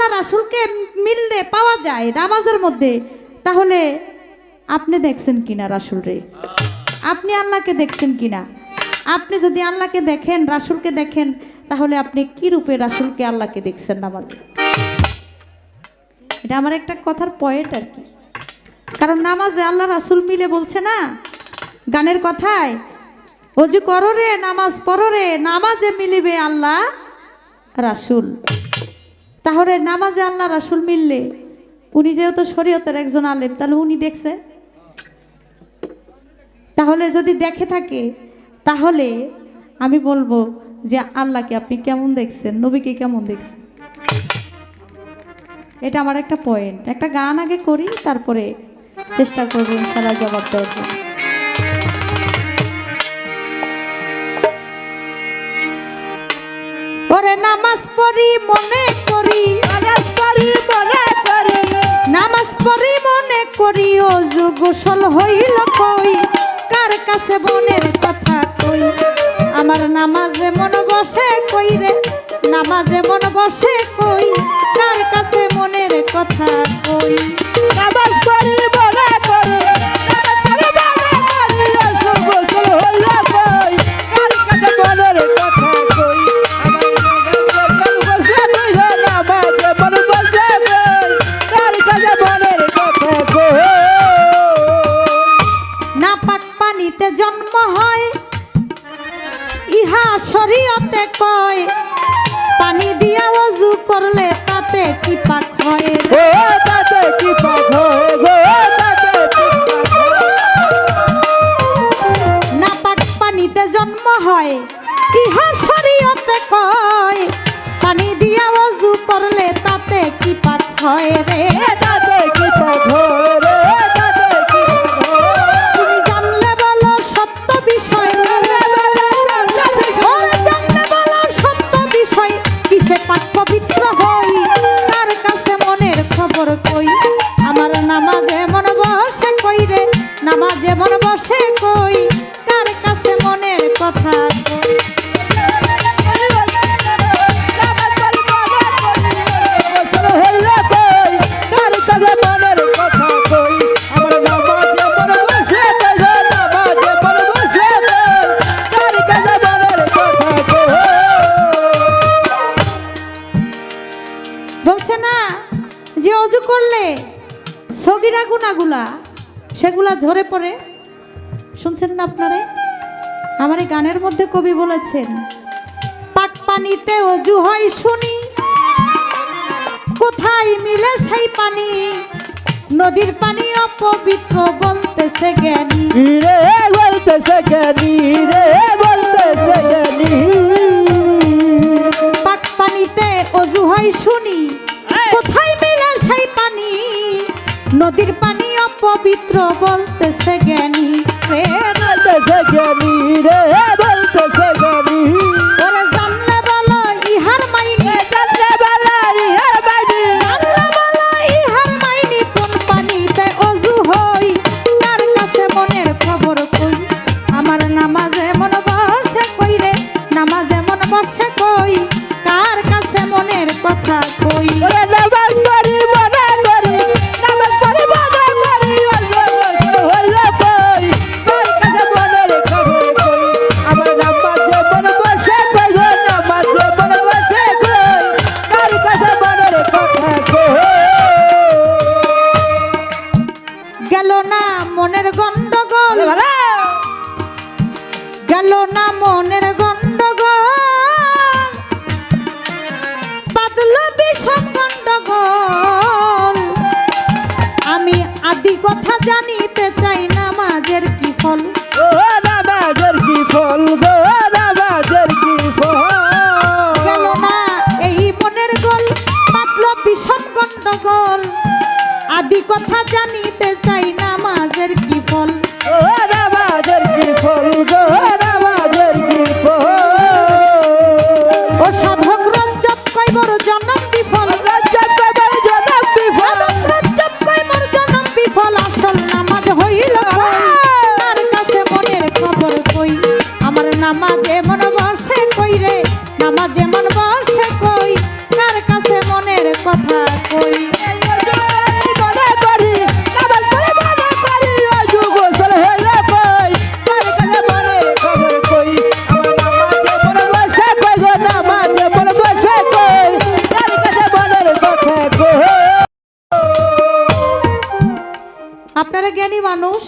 আল্লাহ রাসুলকে মিললে পাওয়া যায় নামাজের মধ্যে, তাহলে আপনি দেখছেন কিনা রাসুল রে আপনি আল্লাহকে দেখছেন কিনা? আপনি যদি আল্লাহকে দেখেন, রাসুলকে দেখেন, তাহলে আপনি কি রূপে রাসুলকে আল্লাহকে দেখছেন নামাজে? এটা আমার একটা কথার পয়েন্ট আর কি। কারণ নামাজে আল্লাহ রাসুল মিলে বলছে না, গানের কথায় অজু করো রে, নামাজ পড়ো রে, নামাজে মিলিবে আল্লাহ রাসুল। তাহলে নামাজে আল্লাহ রাসুল মিললে, উনি যেহেতু শরীয়তের একজন আলেম, তাহলে উনি দেখছে? তাহলে যদি দেখে থাকে, তাহলে আমি বলব যে আল্লাহকে আপনি কেমন দেখছেন? নবীকে কেমন দেখছেন? এটা আমার একটা পয়েন্ট একটা গান আগে করি, তারপরে চেষ্টা করব ইনশাল্লাহ জবাব দেওয়ার জন্য। ওরে নামাজ পড়ি মনে করি। নামাজ পড়ি মনে করি। নামাজ পড়ি মনে করি ও গোসল হইল কই? কার কাছে বনের কথা কই? আমার নামাজে মন বসে কই রে? নামাজে মন বসে কই? কার কাছে মনের কথা কই? নামাজ জন্ম হয় ইহা শরীয়তে কয় পানি দিয়া অজু করলে তাতে কি পাক হয় ও তাতে কি পাখ হয় পাক পানিতে জন্ম হয় ইহা শরীয়তে কয় পানি দিয়া অজু করলে তাতে কি পাক হয় রে? তাতে কি পাখ হয় পড়ে শুনছেন না আপনারে? আমার এই গানের মধ্যে কবি বলেছেন পাক পানিতে অজু হয় শুনি কোথায় মিলে সেই পানি? নদীর পানি অপবিত্র বলতেছে জ্ঞানী। পাক পানিতে অজু হয় শুনি কোথায় মিলে সেই পানি? নদীর পানি অপবিত্র বলতেছে জ্ঞানী প্রেম ওরে জানলে বলো ইহার মাইনি জানলে বলো ইহার মাইনি। কোন পানিতে অজু হই তার কাছে মনের খবর কই? আমার নামাজে মন বসে কই রে? নামাজে মন বসে গেল না মনের গন্ডগোল। গেল না মনের গন্ডগোল। বাদল বিষম গন্ডগোল। আমি আদি কথা জানিতে চাই নামাজের কি ফল। ও নামাজের কি ফল গো নামাজের কি ফল। গেল না এই মনের গোল বাদল বিষম গন্ডগোল। আদি কথা জানিতে চাই আমার নামাজে মন বসে কই রে? নামাজে মন বসে কই? কার কাছে মনের কথা কই? আপনারা জ্ঞানী মানুষ?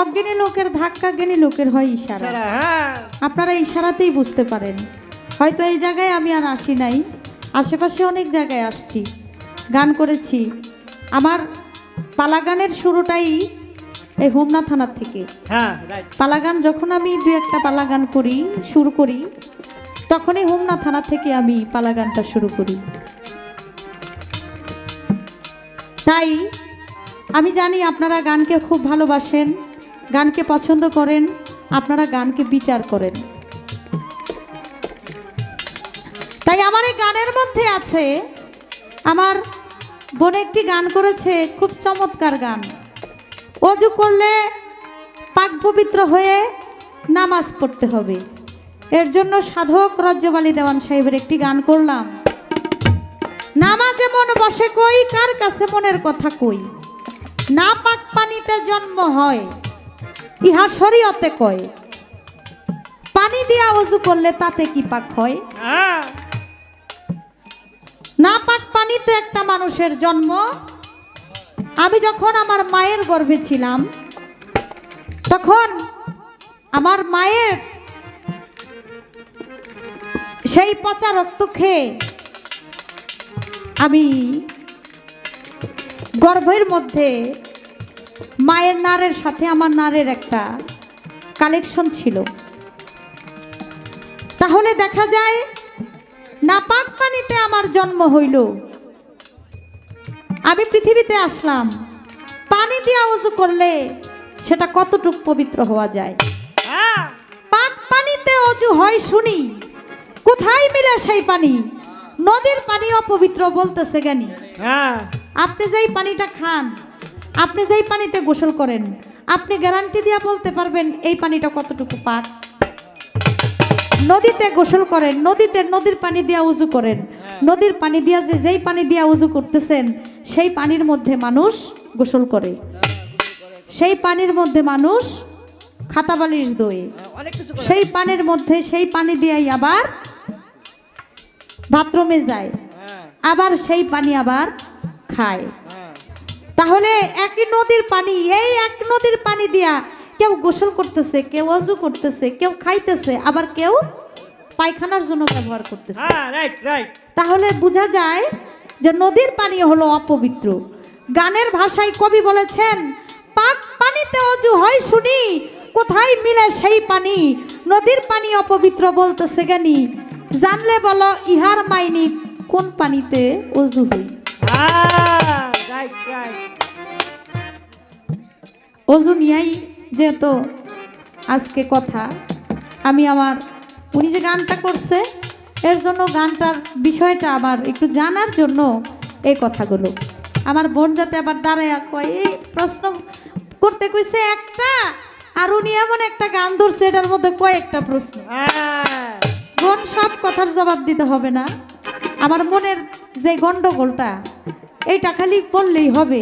অজ্ঞানী লোকের ধাক্কা জ্ঞানী লোকের হয় ইশারা। হ্যাঁ। আপনারা ইশারাতেই বুঝতে পারেন। হয়তো এই জায়গায় আমি আর আসি নাই আশেপাশে অনেক জায়গায় আসছি গান করেছি। আমার পালা গানের শুরুটাই এই হোমনা থানার থেকে। হ্যাঁ রাইট পালাগান যখন আমি দু একটা পালাগান করি শুরু করি তখনই হোমনা থানা থেকে আমি পালাগানটা শুরু করি। তাই আমি জানি আপনারা গানকে খুব ভালোবাসেন। গানকে পছন্দ করেন, আপনারা গানকে বিচার করেন। তাই আমার এই গানের মধ্যে আছে, আমার বোন একটি গান করেছে, খুব চমৎকার গান। অজু করলে পাক পবিত্র হয়ে নামাজ পড়তে হবে। এর জন্য সাধক রজ্জবালী দেওয়ান সাহেবের একটি গান করলাম। নামাজে মন বসে কই, কার কাছে মনের কথা কই? না পাক পানিতে জন্ম হয় ইহা শরীয়তে কয়, পানি দিয়া অজু করলে তাতে কি পাক হয়? না পাক পানিতে একটা মানুষের জন্ম। আমি যখন আমার মায়ের গর্ভে ছিলাম, তখন আমার মায়ের সেই পচা রক্ত খেয়ে আমি গর্ভের মধ্যে মায়ের নারের সাথে আমার নারের একটা কালেকশন ছিল। তাহলে দেখা যায় নাপাক পানিতে আমার জন্ম হইল। আমি পৃথিবীতে আসলাম। পানি দিয়ে উজু করলে সেটা কতটুক পবিত্র হওয়া যায়। পাক পানিতে অজু হয় শুনি কোথায় মিলে সেই পানি? নদীর পানি অপবিত্র বলতেছে জ্ঞানী। হ্যাঁ। আপনি যেই পানিটা খান আপনি যেই পানিতে গোসল করেন আপনি গ্যারান্টি দিয়ে বলতে পারবেন এই পানিটা কতটুকু পাক। নদীতে গোসল করেন নদীতে নদীর পানি দিয়া উজু করেন। নদীর পানি দিয়া যে যেই পানি দিয়া উজু করতেছেন সেই পানির মধ্যে মানুষ গোসল করে। সেই পানির মধ্যে মানুষ খাতা বালিশ দোয়ে। কিছু করে। সেই পানির মধ্যে সেই পানি দিয়াই আবার বাথরুমে যায়। হ্যাঁ। আবার সেই পানি আবার খায়। হ্যাঁ তাহলে একই নদীর পানি এই এক নদীর পানি দিয়া কেউ গোসল করতেছে কেউ অজু করতেছে কেউ খাইতেছে আবার কেউ পায়খানার জন্য ব্যবহার করতেছে। হ্যাঁ রাইট রাইট তাহলে বোঝা যায় যে নদীর পানি হলো অপবিত্র। গানের ভাষায় কবি বলেছেন পাক পানিতে অজু হয় শুনি কোথায় মিলে সেই পানি? নদীর পানি অপবিত্র বলতেছে জ্ঞানী জানলে বলো ইহার মাইনি কোন পানিতে অজু হই হ্যাঁ অজু নিয়াই যেহেতু আজকে কথা আমি আমার উনি যে গানটা করছে এর জন্য গানটার বিষয়টা আমার একটু জানার জন্য এই কথাগুলো। আমার বোন যাতে আবার দাঁড়ায় কয় এই প্রশ্ন করতে কইছে একটা আর উনি এমন একটা গান ধরছে এটার মধ্যে কয়েকটা প্রশ্ন। হ্যাঁ। বোন সব কথার জবাব দিতে হবে না। আমার মনের যে গন্ডগোলটা এইটা খালি বললেই হবে।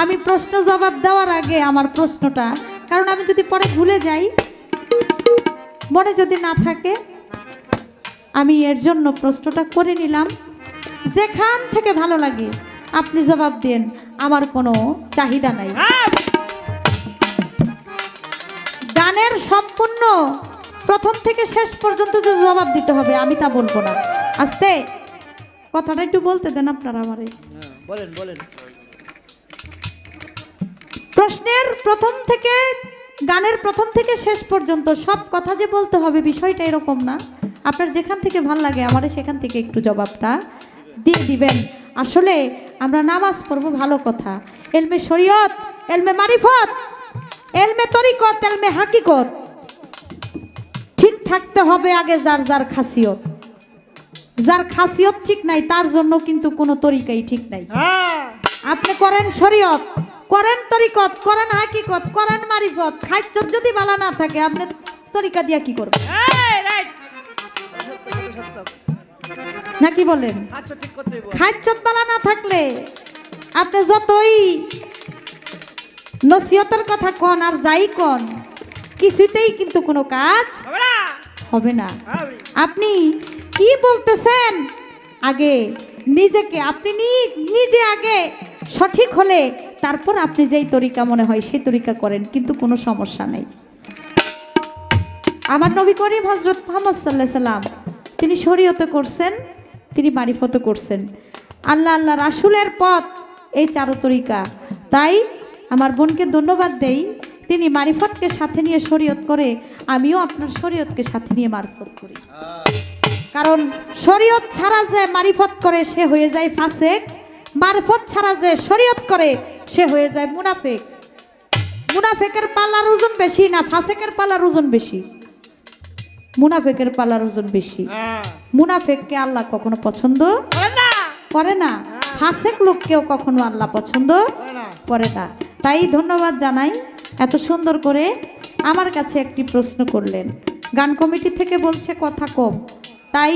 আমি প্রশ্ন জবাব দেওয়ার আগে আমার প্রশ্নটা কারণ আমি যদি পরে ভুলে যাই মনে যদি না থাকে আমি এর জন্য প্রশ্নটা করে নিলাম। যেখান থেকে ভালো লাগে আপনি জবাব দেন। আমার কোনো চাহিদা নাই। গানের সম্পূর্ণ প্রথম থেকে শেষ পর্যন্ত যে জবাব দিতে হবে আমি তা বলব না। আস্তে কথাটা একটু বলতে দেন আপনারা আমারে। প্রশ্নের প্রথম থেকে, গানের প্রথম থেকে শেষ পর্যন্ত সব কথা যে বলতে হবে বিষয়টা এরকম না। আপনার যেখান থেকে ভালো লাগে আমারে সেখান থেকে একটু জবাবটা দিয়ে দিবেন। আসলে আমরা নামাজ পড়ব ভালো কথা। এলমে শরীয়ত, এলমে মারিফত, এলমে তরিকত, এলমে হাকিকত। ঠিক থাকতে হবে আগে যার যার খাসিয়ত। যার খাসিয়ত ঠিক নাই তার জন্য কিন্তু কোনো তরিকাই ঠিক নাই। আপনি করেন শরীয়ত করেন তরিকত করেন হাকিকত করেন মারিফত খাদ্য যদি ভালো না থাকে আপনি তরিকা দিয়া কি করবেন? নাকি বলেন? খাচ্চত বালা না থাকলে আপনি যতই নসিহতের কথা কন আর যাই কন কিছুতেই কিন্তু কোনো কাজ হবে না। আপনি কি বলতেছেন? আগে নিজেকে, আপনি নিজে আগে সঠিক হলে তারপর আপনি যেই তরিকা মনে হয় সেই তরিকা করেন, কিন্তু কোনো সমস্যা নেই। আমার নবী করিম হজরত মোহাম্মদ সাল্লাহ সাল্লাম, তিনি শরীয়তে করছেন, তিনি মারিফতে করছেন। আল্লাহ আল্লাহ রাসুলের পথ, এই চারো তরিকা। তাই আমার বোনকে ধন্যবাদ দেই, তিনি মারিফতকে সাথে নিয়ে শরীয়ত করে, আমিও আপনার শরীয়তকে সাথে নিয়ে মারফত করি। কারণ শরীয়ত ছাড়া যে মারিফত করে সে হয়ে যায় ফাসেক মারফত ছাড়া যে শরীয়ত করে সে হয়ে যায় মুনাফেক। মুনাফেকের পাল্লার ওজন বেশি না ফাসেকের পাল্লার ওজন বেশি? মুনাফেকের পাল্লার ওজন বেশি। হ্যাঁ। মুনাফেককে আল্লাহ কখনো পছন্দ করে না। ফাসেক লোককেও কখনো আল্লাহ পছন্দ করে না। তাই ধন্যবাদ জানাই এত সুন্দর করে আমার কাছে একটি প্রশ্ন করলেন। গান কমিটি থেকে বলছে কথা কম। তাই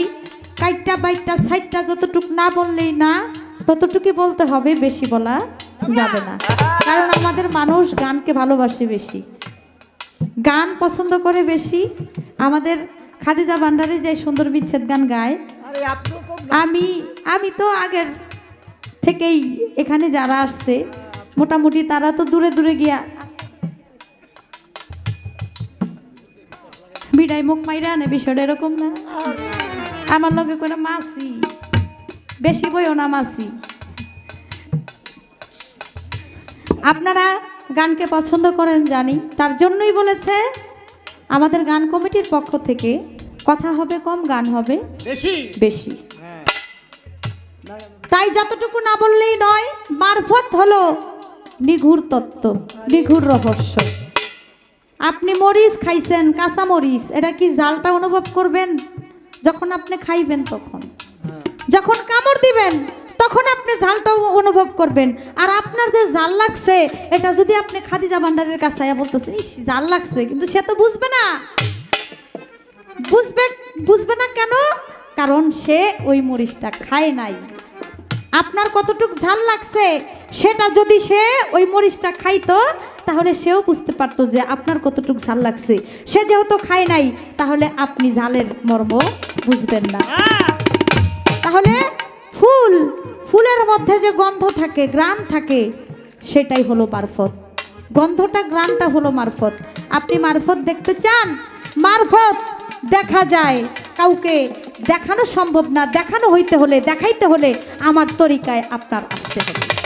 কাইটটা বাইটটা সাইটটা যতটুক না বললেই না ততটুকুই বলতে হবে বেশি বলা যাবে না। কারণ আমাদের মানুষ গানকে ভালোবাসে বেশি। গান পছন্দ করে বেশি। আমাদের খাদিজা ভান্ডারি যে সুন্দর বিচ্ছেদ গান গায় আমি আমি তো আগের থেকেই এখানে যারা আসছে মোটামুটি তারা তো দূরে দূরে গিয়া বিদায় মুখ মাইরা আনে বিষয়টা এরকম না। আমার লগে করে মাসি বেশি বইও না মাসি। আপনারা গানকে পছন্দ করেন জানি তার জন্যই বলেছে আমাদের গান কমিটির পক্ষ থেকে কথা হবে কম গান হবে বেশি? বেশি। হ্যাঁ। তাই যতটুকু না বললেই নয় মারফত হলো নিঘুর তত্ত্ব নিঘুর রহস্য। আপনি মরিচ খাইছেন কাঁচা মরিচ এটা কি জালটা অনুভব করবেন? যখন আপনি খাইবেন তখন। হ্যাঁ। যখন কামড় দিবেন তখন আপনি ঝালটাও অনুভব করবেন। আর আপনার যে জাল লাগছে এটা যদি আপনি খাদিজা ভান্ডারের কাছে আয়া বলতেছেন ইস জাল লাগছে। কিন্তু সে তো বুঝবে না। বুঝবে বুঝবে না কেন? কারণ সে ওই মরিচটা খায় নাই। আপনার কতটুক ঝাল লাগছে সেটা যদি সে ওই মরিচটা খাইতো তাহলে সেও বুঝতে পারতো যে আপনার কতটুকু ঝাল লাগছে। সে যেহেতু খায় নাই, তাহলে আপনি ঝালের মর্ম বুঝবেন না। তাহলে ফুল, ফুলের মধ্যে যে গন্ধ থাকে গ্রান থাকে, সেটাই হলো মারফত। গন্ধটা গ্রানটা হলো মারফত। আপনি মারফত দেখতে চান? মারফত দেখা যায়। কাউকে দেখানো সম্ভব না। দেখানো হইতে হলে, দেখাইতে হলে আমার তরিকায় আপনার আসতে হবে।